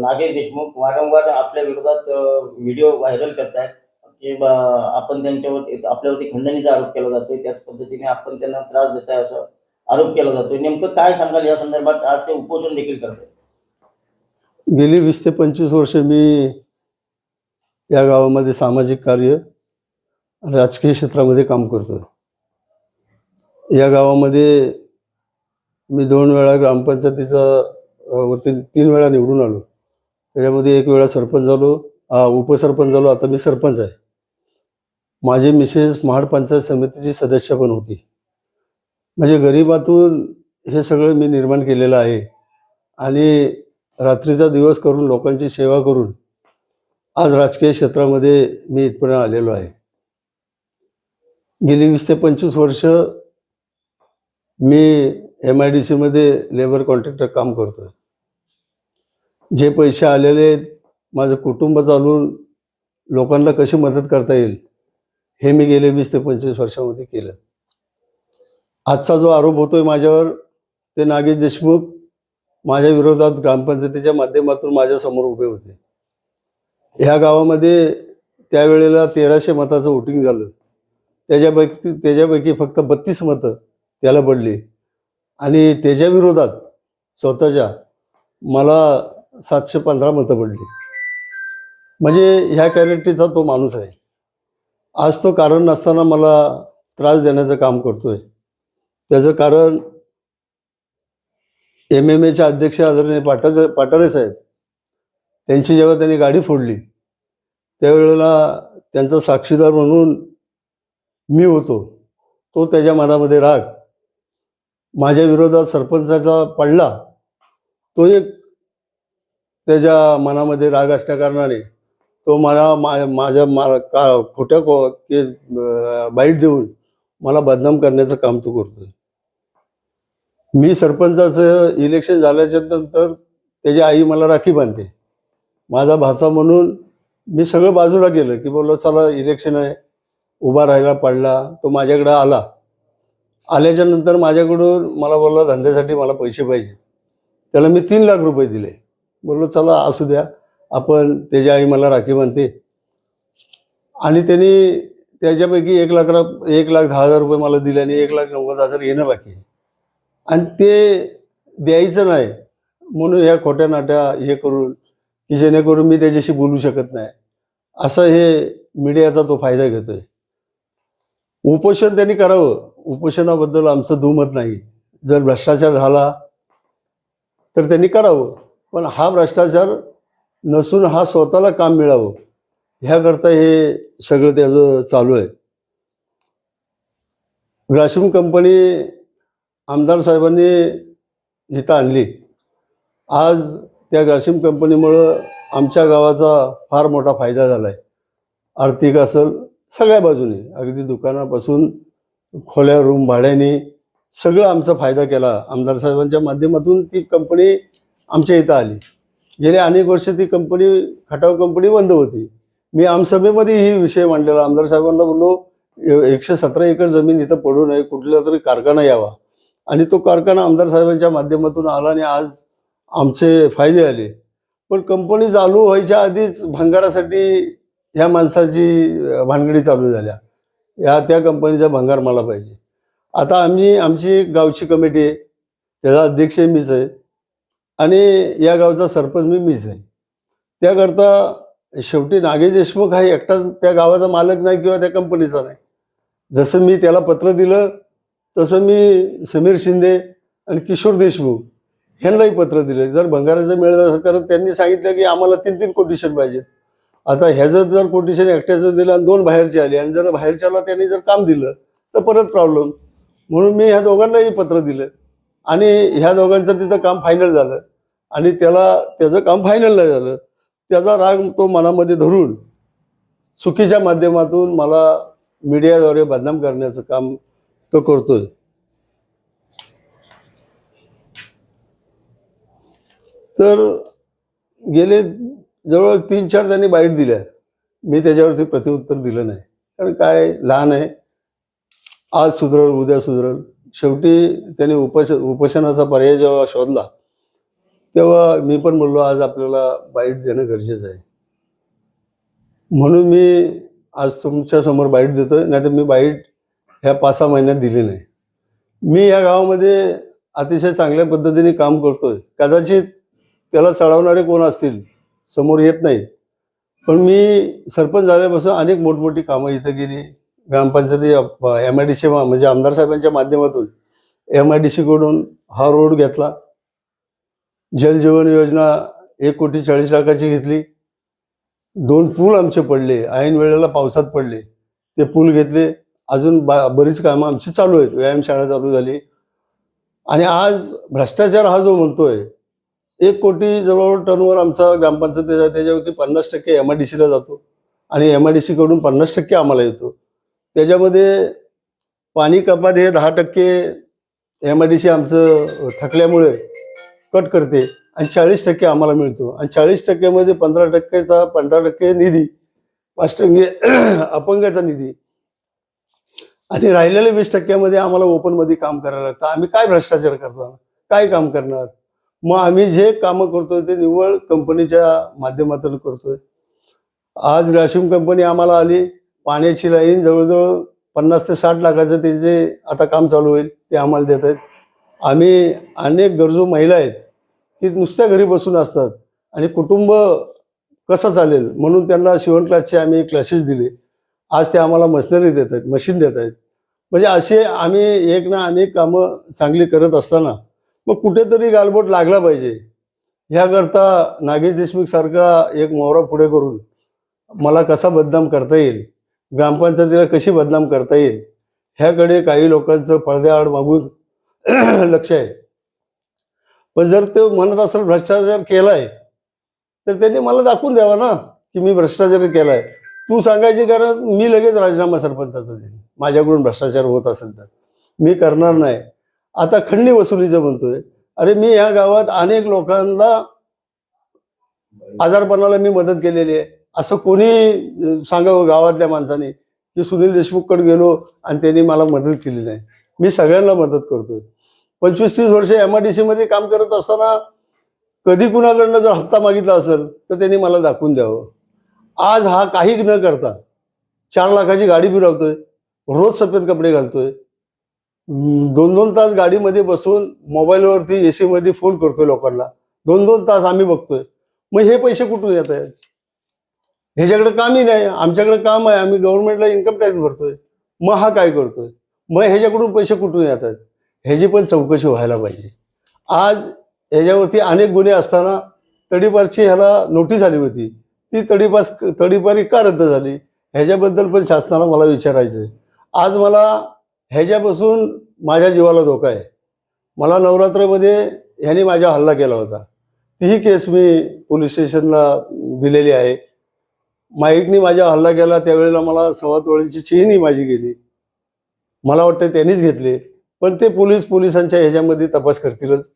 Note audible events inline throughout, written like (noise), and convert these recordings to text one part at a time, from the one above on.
नागेश देशमुख वारंवार आपल्या विरोधात व्हिडिओ व्हायरल करतायत. की आपण त्यांच्यावरती आपल्यावरती खंडणीचा आरोप केला जातोय. त्याच पद्धतीने आपण त्यांना त्रास देताय असं आरोप केला जातोय. नेमकं काय सांगाल? या संदर्भात आज ते उपोषण देखील करतात गेली वीस ते पंचवीस वर्ष मी या गावामध्ये सामाजिक कार्य राजकीय क्षेत्रामध्ये काम करतो. या गावामध्ये मी दोन वेळा ग्रामपंचायतीचा वरती तीन वेळा निवडून आलो. त्याच्यामध्ये एक वेळा सरपंच झालो. उपसरपंच झालो. आता मी सरपंच आहे. माझी मिसेस महाड पंचायत समितीची सदस्य पण होती. म्हणजे गरिबातून हे सगळं मी निर्माण केलेलं आहे. आणि रात्रीचा दिवस करून लोकांची सेवा करून आज राजकीय क्षेत्रामध्ये मी इथपर्यंत आलेलो आहे. गेली वीस ते पंचवीस वर्ष मी एम आय डी सीमध्ये लेबर कॉन्ट्रॅक्टर काम करतो आहे जे पैसे आलेले आहेत माझं कुटुंब चालून लोकांना कशी मदत करता येईल हे मी गेले वीस ते पंचवीस वर्षामध्ये केलं. आजचा जो आरोप होतोय माझ्यावर ते नागेश देशमुख माझ्या विरोधात ग्रामपंचायतीच्या माध्यमातून माझ्यासमोर उभे होते. ह्या गावामध्ये त्यावेळेला तेराशे मताचं वोटिंग झालं. त्याच्यापैकी त्याच्यापैकी फक्त बत्तीस मतं त्याला पडली. आणि त्याच्या विरोधात स्वतःच्या मला सातशे पंधरा मतं पडली. म्हणजे ह्या कॅरेक्टरचा तो माणूस आहे. आज तो कारण नसताना मला त्रास देण्याचं काम करतोय. त्याचं कारण एम एम एचे अध्यक्ष आदरणीय पाटर पाटारे साहेब. त्यांची जेव्हा त्यांनी गाडी फोडली त्यावेळेला त्यांचा साक्षीदार म्हणून मी होतो. तो त्याच्या मनामध्ये राग माझ्या विरोधात सरपंचाचा पडला. तो एक त्याच्या मनामध्ये राग असल्या कारणाने तो मला मा माझ्या मा का खोट्या को केस बाईट देऊन मला बदनाम करण्याचं काम तो करतोय. मी सरपंचाचं इलेक्शन झाल्याच्यानंतर त्याची आई मला राखी बांधते. माझा भाचा म्हणून मी सगळं बाजूला गेलं की बोललो चला इलेक्शन आहे. उभा राहायला पडला. तो माझ्याकडं आला. आल्याच्यानंतर माझ्याकडून मला बोलला धंद्यासाठी मला पैसे पाहिजे त्याला मी तीन लाख रुपये दिले. बोललो चला असू द्या. आपण त्याची आई मला राखी बांधते. आणि त्यांनी त्याच्यापैकी एक लाख एक लाख दहा हजार रुपये मला दिले आणि एक लाख नव्वद हजार येणं बाकी आणि ते द्यायचं नाही म्हणून ह्या खोट्या नाट्या हे करून की जेणेकरून मी त्याच्याशी बोलू शकत नाही. असं हे मीडियाचा तो फायदा घेतोय. उपोषण त्यांनी करावं. उपोषणाबद्दल आमचं दुमत नाही. जर भ्रष्टाचार झाला तर त्यांनी करावं. पण हा भ्रष्टाचार नसून हा स्वतःला काम मिळावं ह्याकरता हे सगळं त्याचं चालू आहे. ग्रासिम कंपनी आमदार साहेबांनी इथं आणली. आज त्या ग्रासिम कंपनीमुळं आमच्या गावाचा फार मोठा फायदा झाला आहे आर्थिक असेल सगळ्या बाजूने अगदी दुकानापासून खोल्या रूम भाड्याने सगळं आमचा फायदा केला. आमदार साहेबांच्या माध्यमातून ती कंपनी आमच्या इथं आली. गेले अनेक वर्ष ती कंपनी खटाव कंपनी बंद होती. मी आमसभेमध्ये ही विषय मांडलेला. आमदार साहेबांना बोललो एकशे सतरा एकर जमीन इथं पडू नये कुठला तरी कारखाना यावा. आणि तो कारखाना आमदार साहेबांच्या माध्यमातून आला आणि आज आमचे फायदे आले. पण कंपनी चालू व्हायच्या आधीच भंगारासाठी ह्या माणसाची भानगडी चालू झाल्या. या त्या कंपनीचा भंगार मला पाहिजे. आता आम्ही आमची गावची कमिटी आहे. त्याचा अध्यक्ष मीच आहे. आणि या गावचा सरपंच मी मीच आहे. त्याकरता शेवटी नागेश देशमुख हा एकटाच त्या गावाचा मालक नाही किंवा त्या कंपनीचा नाही. जसं मी त्याला पत्र दिलं तसं मी समीर शिंदे आणि किशोर देशमुख ह्यांनाही पत्र दिले. जर भंगाराचं मिळत कारण त्यांनी सांगितलं की आम्हाला तीन तीन कोटेशन पाहिजेत. आता ह्याचं जर कोटेशन एकट्याचं दिलं आणि दोन बाहेरचे आले आणि जर बाहेरच्याला त्यांनी जर काम दिलं तर परत प्रॉब्लेम म्हणून मी ह्या दोघांनाही पत्र दिलं. आणि ह्या दोघांचं तिथं काम फायनल झालं. आणि त्याला त्याचं काम फायनल नाही झालं. त्याचा राग तो मनामध्ये धरून चुकीच्या माध्यमातून मला मीडियाद्वारे बदनाम करण्याचं काम तो करतोय. तर गेले जवळ तीन चार त्यांनी बाईट दिल्या. मी त्याच्यावरती प्रत्युत्तर दिलं नाही. कारण काय लहान आहे. आज सुधरल उद्या सुधरल. शेवटी त्याने उपश उपोषणाचा पर्याय जेव्हा शोधला तेव्हा मी पण बोललो आज आपल्याला बाईट देणं गरजेचं आहे. म्हणून मी आज तुमच्यासमोर बाईट देतोय नाही तर मी बाईट ह्या पाच सहा महिन्यात दिली नाही. मी या गावामध्ये अतिशय चांगल्या पद्धतीने काम करतोय. कदाचित त्याला चढवणारे कोण असतील समोर येत नाहीत. पण मी सरपंच झाल्यापासून अनेक मोठमोठी कामं इथं गेली ग्रामपंचायती एम आय डी सी म्हणजे आमदार साहेबांच्या माध्यमातून एम आय डी सीकडून हा रोड घेतला. जल जीवन योजना एक कोटी चाळीस लाखाची घेतली. दोन पूल आमचे पडले. ऐन वेळेला पावसात पडले. ते पूल घेतले. अजून बा बरीच कामं आमची चालू आहेत. व्यायामशाळा चालू झाली. आणि आज भ्रष्टाचार हा जो म्हणतोय एक कोटी जवळजवळ टनवर आमचा ग्रामपंचायतीचा त्याच्यापैकी पन्नास टक्के एम आय डी सीला जातो. आणि एम आय डी सीकडून पन्नास टक्के आम्हाला येतो. त्याच्यामध्ये पाणी कपात हे दहा टक्के एम आय डी सी आमचं थकल्यामुळे कट करते आणि चाळीस टक्के आम्हाला मिळतो. आणि चाळीस टक्क्यामध्ये पंधरा टक्केचा पंधरा टक्के निधी पाच टक्के (clears throat) अपंगाचा निधी. आणि राहिलेल्या वीस टक्क्यामध्ये आम्हाला ओपनमध्ये काम करायला लागतं. आम्ही काय भ्रष्टाचार करतो काय काम करणार? मग आम्ही जे कामं करतोय ते निव्वळ कंपनीच्या माध्यमातून करतोय. आज राशीम कंपनी आम्हाला आली. पाण्याची लाईन जवळजवळ पन्नास ते साठ लाखाचं ते जे आता काम चालू होईल ते आम्हाला देत आहेत. आम्ही अनेक गरजू महिला आहेत की नुसत्या घरी बसून असतात. आणि कुटुंब कसं चालेल म्हणून त्यांना शिवण क्लासचे आम्ही क्लासेस दिले. आज ते आम्हाला मशिनरी देत आहेत मशीन देत आहेत. म्हणजे असे आम्ही एक ना अनेक कामं चांगली करत असताना मग कुठेतरी गालबोट लागला पाहिजे. ह्याकरता नागेश देशमुख सारखा एक मोहरा पुढे करून मला कसा बदनाम करता येईल? ग्रामपंचायतीला कशी बदनाम करता येईल ह्याकडे काही लोकांचं पडद्याआड मागून (clears throat) लक्ष आहे. पण जर तो म्हणत असेल भ्रष्टाचार केलाय तर त्यांनी मला दाखवून द्यावा ना की मी भ्रष्टाचार केलाय. तू सांगायची कारण मी लगेच राजीनामा सरपंचाचा देईन. माझ्याकडून भ्रष्टाचार होत असेल तर. मी करणार नाही. आता खंडणी वसुलीचं म्हणतोय. अरे मी या गावात अनेक लोकांना आजारपणाला मी मदत केलेली आहे. असं कोणी सांगावं गावातल्या माणसाने की सुनील देशमुखकडे गेलो आणि त्यांनी मला मदत केली नाही. मी सगळ्यांना मदत करतोय. पंचवीस तीस वर्ष एम आय डी सी मध्ये काम करत असताना कधी कुणाकडनं जर हप्ता मागितला असेल तर त्यांनी मला दाखवून द्यावं. आज हा काही न करता चार लाखाची गाडी फिरवतोय रोज सफेद कपडे घालतोय. दोन दोन तास गाडीमध्ये बसून मोबाईलवरती ए सीमध्ये फोन करतोय लोकांना. दोन दोन तास आम्ही बघतोय. मग हे पैसे कुठून येत आहेत? ह्याच्याकडे कामही नाही आमच्याकडे काम आहे आम्ही गव्हर्नमेंटला इन्कम टॅक्स भरतोय. मग हा काय करतोय? मग ह्याच्याकडून पैसे कुठून येतात? ह्याची पण चौकशी व्हायला पाहिजे. आज ह्याच्यावरती अनेक गुन्हे असताना तडीपारची ह्याला नोटीस आली होती. ती तडीपास तडीपारी का रद्द झाली? ह्याच्याबद्दल पण शासनाला मला विचारायचं आहे आज मला ह्याच्यापासून माझ्या जीवाला धोका आहे. मला नवरात्रमध्ये ह्याने माझ्या हल्ला केला होता. तीही केस मी पोलीस स्टेशनला दिलेली आहे. माईकनी माझ्या हल्ला केला त्यावेळेला मला सव्वा तोळ्यांची चेनही माझी गेली. मला वाटतं त्यांनीच घेतले पण ते पोलीस पोलिसांच्या ह्याच्यामध्ये तपास करतीलच.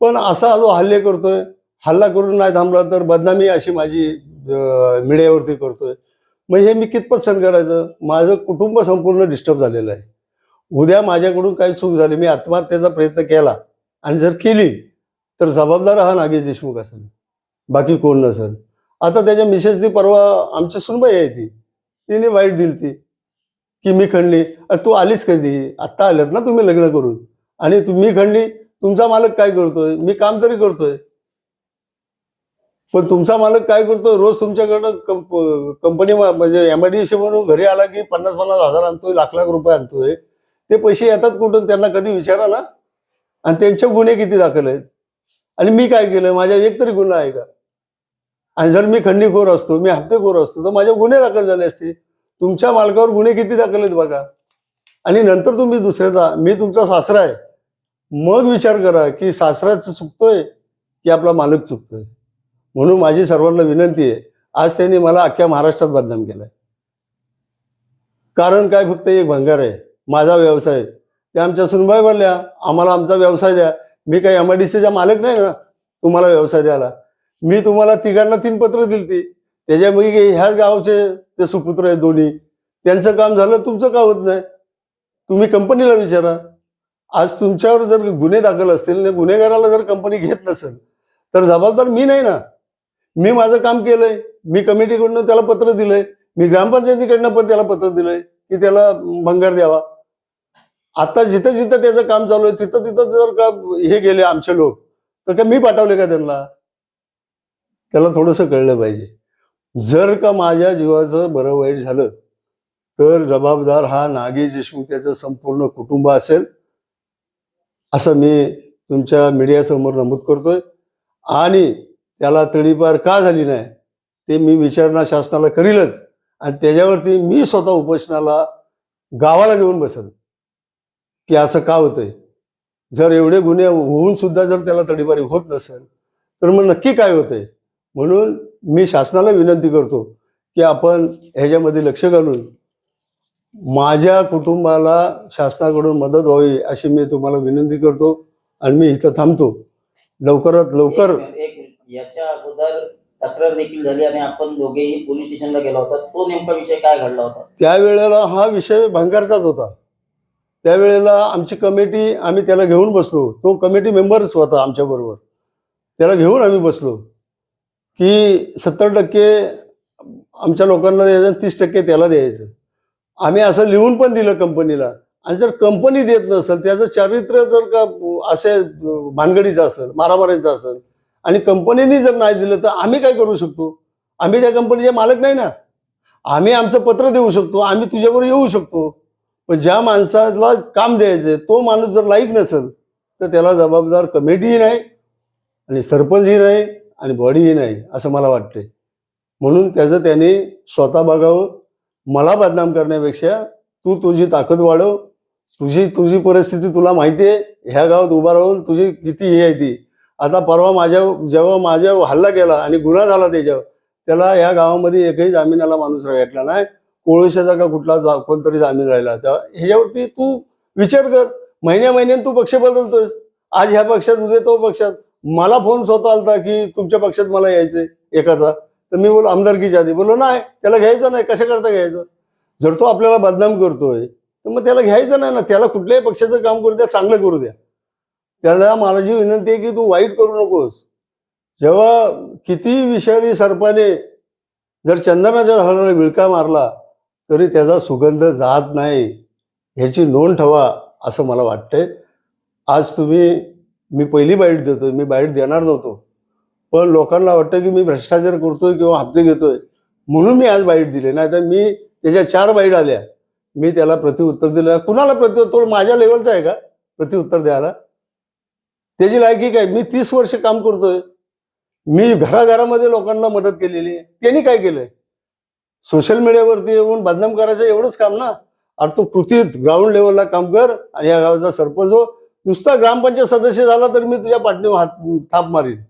पण असा जो हल्ले करतोय हल्ला करून नाही थांबला तर बदनामी अशी माझी मीडियावरती करतोय. मग हे मी कितपत सण करायचं? माझं कुटुंब संपूर्ण डिस्टर्ब झालेलं आहे. उद्या माझ्याकडून काही चूक झाली मी आत्महत्येचा प्रयत्न केला आणि जर केली तर जबाबदार हा नागेश देशमुख असेल. बाकी कोण नसेल. आता त्याच्या मिसेसनी परवा आमची सुनबाई आहे ती. तिने वाईट दिली ती. की मी खंडली. अरे तू आलीच कधी? आत्ता आल्यात ना तुम्ही लग्न करून. आणि तुम्ही खंडली. तुमचा मालक काय करतोय? मी काम तरी करतोय. पण तुमचा मालक काय करतोय? रोज तुमच्याकडनं कंप कंपनी म्हणजे एम आय म्हणून घरी आला की पन्नास पन्नास हजार आणतोय लाख लाख रुपये आणतोय. ते पैसे येतात कुठून? त्यांना कधी विचारा ना. आणि त्यांचे गुन्हे किती दाखल आहेत? आणि मी काय केलं? माझ्या एक तरी गुन्हा आहे का? आणि जर मी खंडीखोर असतो मी हप्तेखोर असतो तर माझ्या गुन्हे दाखल झाले असते. तुमच्या मालकावर गुन्हे किती दाखल आहेत बघा. आणि नंतर तुम्ही दुसऱ्याचा मी तुमचा सासरा आहे. मग विचार करा की सासराच चुकतोय की आपला मालक चुकतोय. म्हणून माझी सर्वांना विनंती आहे आज त्यांनी मला अख्ख्या महाराष्ट्रात बदनाम केलाय. कारण काय? फक्त एक भंगार आहे. माझा व्यवसाय ते आमच्या सुनबाई बोलल्या आम्हाला आमचा व्यवसाय द्या. मी काही एम आय डी सीचा मालक नाही ना? तुम्हाला व्यवसाय द्यायला. मी तुम्हाला तिघांना तीन पत्र दिलती. त्याच्यामध्ये ह्याच गावचे ते सुपुत्र आहेत दोन्ही. त्यांचं काम झालं तुमचं का होत नाही? तुम्ही कंपनीला विचारा. आज तुमच्यावर जर गुन्हे दाखल असतील आणि गुन्हेगाराला जर कंपनी घेत नसेल तर जबाबदार मी नाही ना. मी माझं काम केलंय. मी कमिटीकडनं त्याला पत्र दिलंय. मी ग्रामपंचायतीकडनं पण त्याला पत्र दिलंय की त्याला भंगार द्यावा. आता जिथं जिथं त्याचं काम चालू आहे तिथं तिथं जर का हे गेले आमचे लोक तर का मी पाठवले का त्यांना? त्याला थोडंसं कळलं पाहिजे. जर का माझ्या जीवाचं बरं वाईट झालं तर जबाबदार हा नागेश देशमुख त्याचं संपूर्ण कुटुंब असेल असं मी तुमच्या मीडियासमोर नमूद करतोय. आणि त्याला तडीपार का झाली नाही ते मी विचारणा शासनाला करीलच. आणि त्याच्यावरती मी स्वतः उपोषणाला गावाला घेऊन बसेल. की असं का होतंय? जर एवढे गुन्हे होऊन सुद्धा जर त्याला तडीपारी होत नसेल तर मग नक्की काय होतंय? म्हणून मी शासनाला विनंती करतो की आपण ह्याच्यामध्ये लक्ष घालून माझ्या कुटुंबाला शासनाकडून मदत व्हावी अशी मी तुम्हाला विनंती करतो आणि मी इथं थांबतो. लवकरात लवकर. याच्या अगोदर तक्रार देखील झाली आणि आपण दोघेही पोलीस स्टेशनला गेला होता. तो नेमका विषय काय घडला होता? त्यावेळेला हा विषय भंगारचाच होता. त्यावेळेला आमची कमिटी आम्ही त्याला घेऊन बसलो. तो कमिटी मेंबरच होता आमच्याबरोबर त्याला घेऊन आम्ही बसलो. की सत्तर टक्के आमच्या लोकांना द्यायचं तीस टक्के त्याला द्यायचं. आम्ही असं लिहून पण दिलं कंपनीला. आणि जर कंपनी देत नसेल त्याचं चारित्र्य जर का असे भानगडीचं असेल मारामारीचं असेल आणि कंपनीने जर नाही दिलं तर आम्ही काय करू शकतो? आम्ही त्या कंपनीचे मालक नाही ना. आम्ही आमचं पत्र देऊ शकतो आम्ही तुझ्यावर येऊ शकतो. पण ज्या माणसाला काम द्यायचं तो माणूस जर लाईक नसेल तर त्याला जबाबदार कमिटीही नाही आणि सरपंचही नाही. आणि बॉडीही नाही असं मला वाटते म्हणून त्याचं त्याने स्वतः बघावं मला बदनाम करण्यापेक्षा तू तुझी ताकद वाढव तुझी तुझी परिस्थिती तुला माहिती आहे ह्या गावात उभा राहून तुझी किती हे आहे ती. आता परवा माझ्या जेव्हा माझ्या हल्ला केला आणि गुन्हा झाला त्याच्यावर त्याला या गावामध्ये एकही जामिनाला माणूस भेटला नाही. कोळशाचा का कुठला जा- कोणतरी जामीन राहिला. तेव्हा ह्याच्यावरती तू विचार कर. महिन्या महिन्यात तू पक्ष बदलतोयस. आज ह्या पक्षात उद्या तो पक्षात. मला फोन स्वतः आलता की तुमच्या पक्षात मला यायचंय एकाचा. तर मी बोलो आमदारकीच्या आधी. बोललो नाही त्याला घ्यायचं नाही. कशा करता घ्यायचं? जर तो आपल्याला बदनाम करतोय तर मग त्याला घ्यायचं नाही ना. त्याला कुठल्याही पक्षाचं काम करू द्या चांगलं करू द्या. त्याला मला जी विनंती आहे की तू वाईट करू नकोस. जेव्हा किती विषारी सर्पाने जर चंदनाच्या झाडाला विळका मारला तरी त्याचा सुगंध जात नाही. ह्याची नोंद ठेवा असं मला वाटतंय. आज तुम्ही मी पहिली बाईट देतोय मी बाईट देणार नव्हतो. पण लोकांना वाटतं की मी भ्रष्टाचार करतोय किंवा हप्ते घेतोय. म्हणून मी आज बाईट दिले. नाही तर मी त्याच्या चार बाईट आल्या. मी त्याला प्रतिउत्तर दिलं. कुणाला प्रतिउत्तर माझ्या लेवलचा आहे का? प्रतिउत्तर द्यायला. त्याची लायकी काय? मी तीस वर्ष काम करतोय. मी घराघरामध्ये लोकांना मदत केलेली आहे. त्यांनी काय केलंय? सोशल मीडियावरती येऊन बदनाम करायचं एवढंच काम ना? अरे तू पृथ्वीत ग्राउंड लेवलला काम कर आणि या गावाचा सरपंच हो. नुसता ग्रामपंचायत सदस्य झाला तर मी तुझ्या पाठीवर हात थाप मारीन.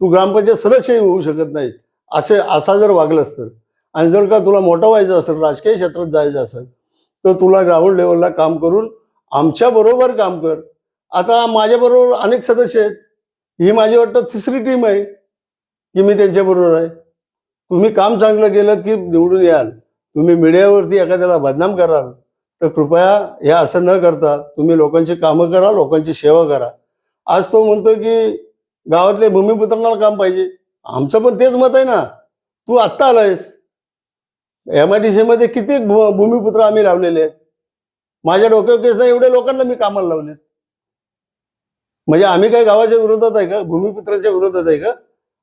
तू ग्रामपंचायत सदस्यही होऊ शकत नाहीस. असे असा जर वागलंस तर. आणि जर का तुला मोठं व्हायचं असेल राजकीय क्षेत्रात जायचं असेल तर तुला ग्राउंड लेवलला काम करून आमच्या बरोबर काम कर. आता माझ्याबरोबर अनेक सदस्य आहेत. ही माझी वाटतं तिसरी टीम आहे की मी त्यांच्याबरोबर आहे. तुम्ही काम चांगलं केलं की निवडून याल. तुम्ही मीडियावरती एखाद्याला बदनाम कराल. तर कृपया हे असं न करता तुम्ही लोकांची कामं करा लोकांची सेवा करा. आज तो म्हणतो की गावातले भूमिपुत्रांना काम पाहिजे. आमचं पण तेच मत आहे ना. तू आत्ता आलायस. एम आय डी सी मध्ये किती भू- भूमिपुत्र आम्ही लावलेले आहेत. माझ्या डोक्यावर केस नाही एवढ्या लोकांना मी कामाला लावलेत. म्हणजे आम्ही काय गावाच्या विरोधात आहे का? भूमिपुत्रांच्या विरोधात आहे का?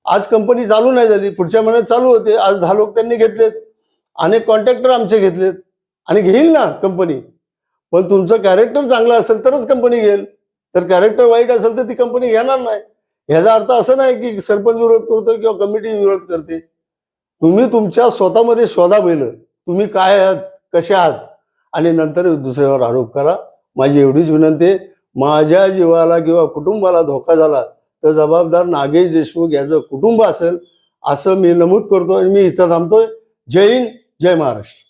आज कंपनी चालू नाही झाली. पुढच्या महिन्यात चालू होते. आज दहा लोक त्यांनी घेतलेत. अनेक कॉन्ट्रॅक्टर आमचे घेतलेत. आणि घेईल ना कंपनी पण तुमचं कॅरेक्टर चांगलं असेल तरच कंपनी घेईल. तर कॅरेक्टर वाईट असेल तर ती कंपनी घेणार नाही. ह्याचा अर्थ असं नाही की सरपंच विरोध करतोय किंवा कमिटी विरोध करते. तुम्ही तुमच्या स्वतःमध्ये शोधा पहिलं तुम्ही काय आहात कसे आहात? आणि नंतर दुसऱ्यावर आरोप करा. माझी एवढीच विनंती आहे. माझ्या जीवाला किंवा कुटुंबाला धोका झाला तर जबाबदार नागेश देशमुख याचं कुटुंब असेल असं मी नमूद करतो आणि मी इथं थांबतोय. जय हिंद जय महाराष्ट्र.